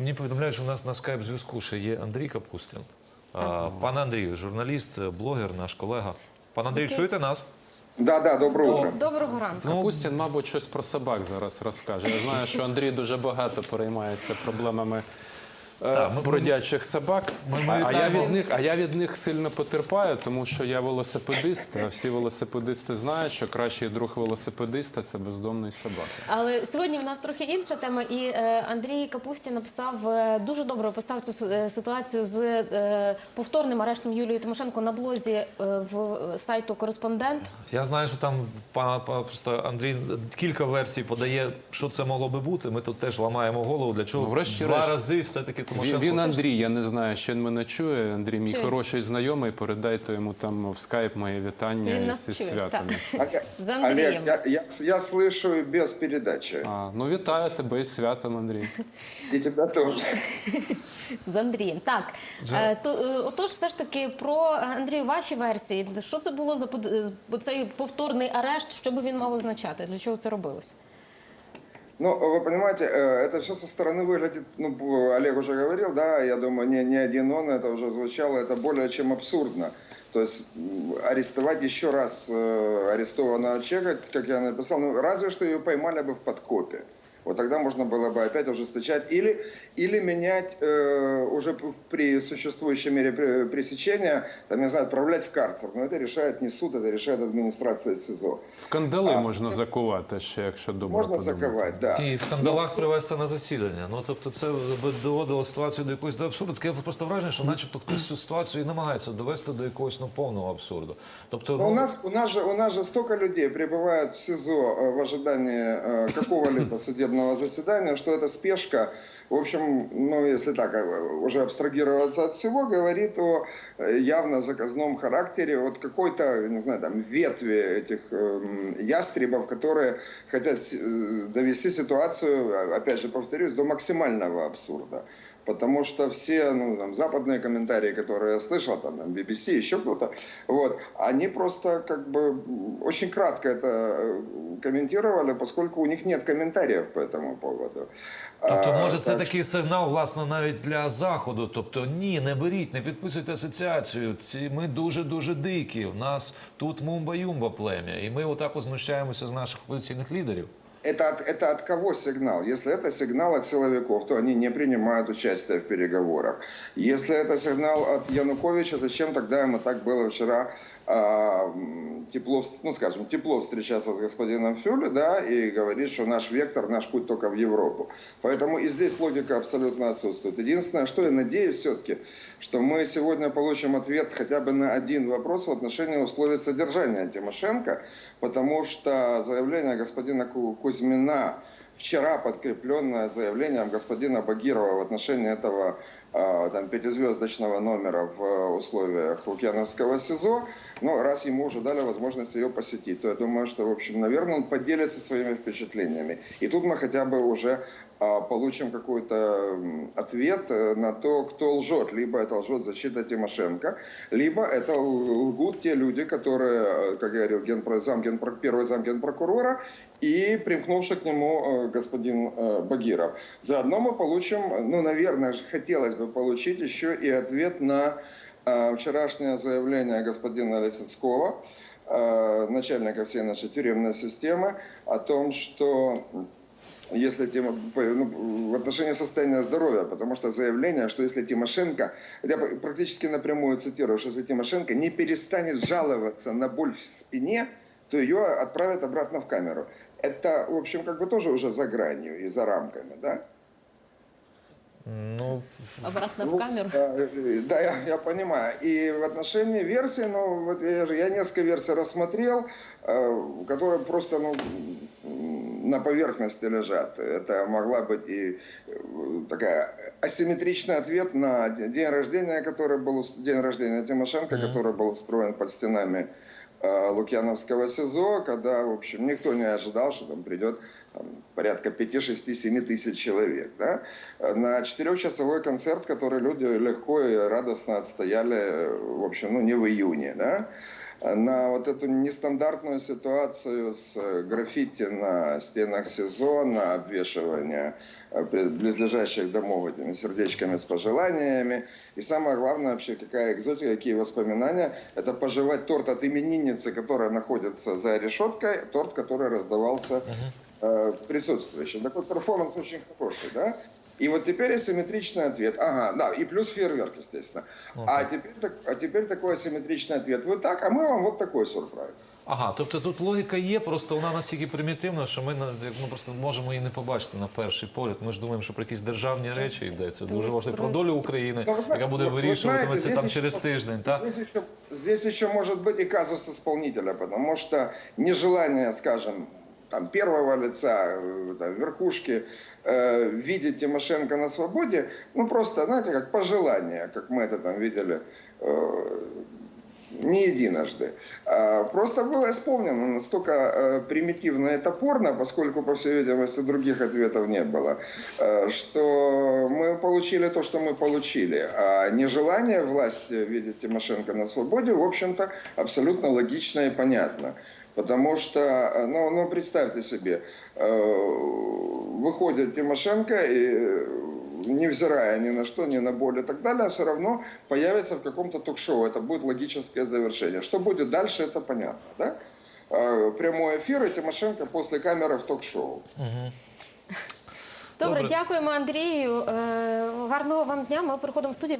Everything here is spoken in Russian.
Мені повідомляють, що у нас на скайп-зв'язку ще є Андрій Капустин. А, Андрій, журналіст, блогер, наш колега. Пан Андрій, Який- чуєте нас? Да, да, доброе утро. Доброго ранку. Ну, Капустін, мабуть, щось про собак зараз розкаже. Я знаю, що Андрій дуже багато переймається проблемами Так, ми- бродячих собак. Ми- ми а, я від них, а я від них сильно потерпаю, тому що я велосипедист, а всі велосипедисти знають, що кращий друг велосипедиста це бездомний собака. Але сьогодні в нас трохи інша тема, і е, Андрій Капустін написав е, дуже добре описав цю с- е, ситуацію з е, повторним арештом Юлії Тимошенко на блозі е, в е, сайту Кореспондент. Я знаю, що там па- па- просто Андрій кілька версій подає, що це могло би бути. Ми тут теж ламаємо голову. Для чого Ну, врешті-решт. два рази все-таки Він, Тимошенко. він Андрій, я не знаю, чи він мене чує. Андрій, мій Чує. хороший знайомий. Передайте йому там в скайп моє вітання Він із нас зі чує, святами. Олег, З Андреем. Олег, я, я, я слышу без передачи. А, ну вітаю тебе із святом, Андрій. И тебя тоже. З Андрієм. Так, е, то, е, отож, все ж таки про е, Андрію, ваші версії. Що це було за под- е, цей повторний арешт? Що би він мав означати? Для чого це робилося? Ну, вы понимаете, э, это все со стороны выглядит, ну, Олег уже говорил, да, я думаю, не, не один он, это уже звучало, это более чем абсурдно. То есть арестовать еще раз э, арестованного человека, как я написал, ну, разве что ее поймали бы в подкопе. Вот тогда можно было бы опять ужесточать или, или менять э, уже п- при существующей мере пре- пресечения, там, не знаю, отправлять в карцер. Но это решает не суд, это решает администрация СИЗО. В кандали можна закувати ще, якщо добре Можно подумати. заковать, да. І в кандалах привезти на засідання. Ну тобто, це би доводило ситуацію до якогось до абсурду. Таке просто враження, що, начебто, хтось цю ситуацію і намагається довести до якогось ну, повного абсурду. Тобто, Но у ну, нас, у, нас же, у нас же столько людей пребывают в СИЗО э, в ожидании э, какого-либо судебного заседания, что эта спешка, в общем, ну, если так э, уже абстрагироваться от всего, говорит о э, явно заказном характере от какой-то, не знаю, там, ветви этих эм, ястребов, которые хотят э, довести ситуацию, а, опять же повторюсь, до максимального абсурда. Потому что все ну, там, западные комментарии, которые я слышал, там, там BBC, еще кто-то, вот, они просто как бы м, очень кратко это э, комментировали, поскольку у них нет комментариев по этому поводу. Тобто, А, може, це так такий сигнал, власне, навіть для заходу. Тобто, ні, не беріть, не підписуйте асоціацію. Ці ми дуже дуже дикі. У нас тут мумба-юмба плем'я, і ми отак от знущаємося з наших опозиційних лідерів. Это от, это от кого сигнал? Если это сигнал от силовиков, то они не принимают участие в переговорах. Если это сигнал от Януковича, зачем тогда ему так было вчера а, тепло, ну скажем, тепло встречаться с господином Фюле, да, и говорить, что наш вектор, наш путь только в Европу. Поэтому и здесь логика абсолютно отсутствует. Единственное, что я надеюсь все-таки, что мы сегодня получим ответ хотя бы на один вопрос в отношении условий содержания Тимошенко, потому что заявление господина Ку- Кузьмина, вчера подкрепленное заявлением господина Багирова в отношении этого а, там, пятизвездочного номера в э, условиях Лукьяновского СИЗО, ну, раз ему уже дали возможность ее посетить, то я думаю, что, в общем, наверное, он поделится своими впечатлениями. И тут мы хотя бы уже получим какой-то ответ э, на то, кто лжет. Либо это лжет защита Тимошенко, либо это лгут те люди, которые, э, как говорил генпро, генпро, первый зам генпрокурора и примкнувший к нему э, господин Багиров. Заодно мы получим, ну, наверное, хотелось бы получить еще и ответ на вчерашнее заявление господина Лисицкого, начальника всей нашей тюремной системы, о том, что если Тима, ну, в отношении состояния здоровья, потому что заявление, что если Тимошенко, я практически напрямую цитирую, что если Тимошенко не перестанет жаловаться на боль в спине, то ее отправят обратно в камеру. Это, в общем, как бы тоже уже за гранью и за рамками, да? Ну Обратно в камеру. Э, э, Да, я, я понимаю. И в отношении версий, ну, вот я, же- я несколько версий рассмотрел, э, которые просто, ну, на поверхности лежат. Это могла быть и э, такая асимметричный ответ на де- день рождения, который был, день рождения Тимошенко, который был устроен под стенами э, Лукьяновского СИЗО, когда, в общем, никто не ожидал, что там придет там, порядка 5-6-7 тысяч человек. Да? На четырехчасовой концерт, который люди легко и радостно отстояли, э, в общем, ну, не в июне. Да? На вот эту нестандартную ситуацию с э, граффити на стенах СИЗО, на обвешивание э, близлежащих домов этими сердечками с пожеланиями. И самое главное вообще, какая экзотика, какие воспоминания, это пожевать торт от именинницы, которая находится за решеткой, торт, который раздавался э, присутствующим. Такой перформанс очень хороший, да? И вот теперь асимметричный ответ. Ага, да, и плюс фейерверк, естественно. А, теперь, так- а теперь такой асимметричный ответ. Вы так, а мы вам вот такой сюрприз. Ага, тобто тут логіка є, просто вона настільки примітивна, що ми на- ну, просто можемо її не побачити на перший погляд. Ми ж думаємо, що про якісь державні речі йдеться. Дуже важливо про долю України, Ну, ви знаєте, яка буде ви- ви вирішуватиметься знаєте, там здесь через ще- тиждень. Так? Здесь еще, здесь еще может быть и казус исполнителя, потому что нежелание, скажем, там, первого лица, э, там, верхушки э, видеть Тимошенко на свободе, ну просто, знаете, как пожелание, как мы это там видели э, не единожды. А, Просто было исполнено настолько э, примитивно и топорно, поскольку, по всей видимости, других ответов не было, э, что мы получили то, что мы получили. А нежелание власти видеть Тимошенко на свободе, в общем-то, абсолютно логично и понятно. Потому что, э, ну, ну представьте себе, э, выходит Тимошенко и э, невзирая ни на что, ни на боль и так далее, все равно появится в каком-то ток-шоу. Это будет логическое завершение. Что будет дальше, это понятно. Да? Э, Прямой эфир и Тимошенко после камеры в ток-шоу. Добре, Добре. дякуємо Андрію. Е, Гарного вам дня. Ми переходимо в студію.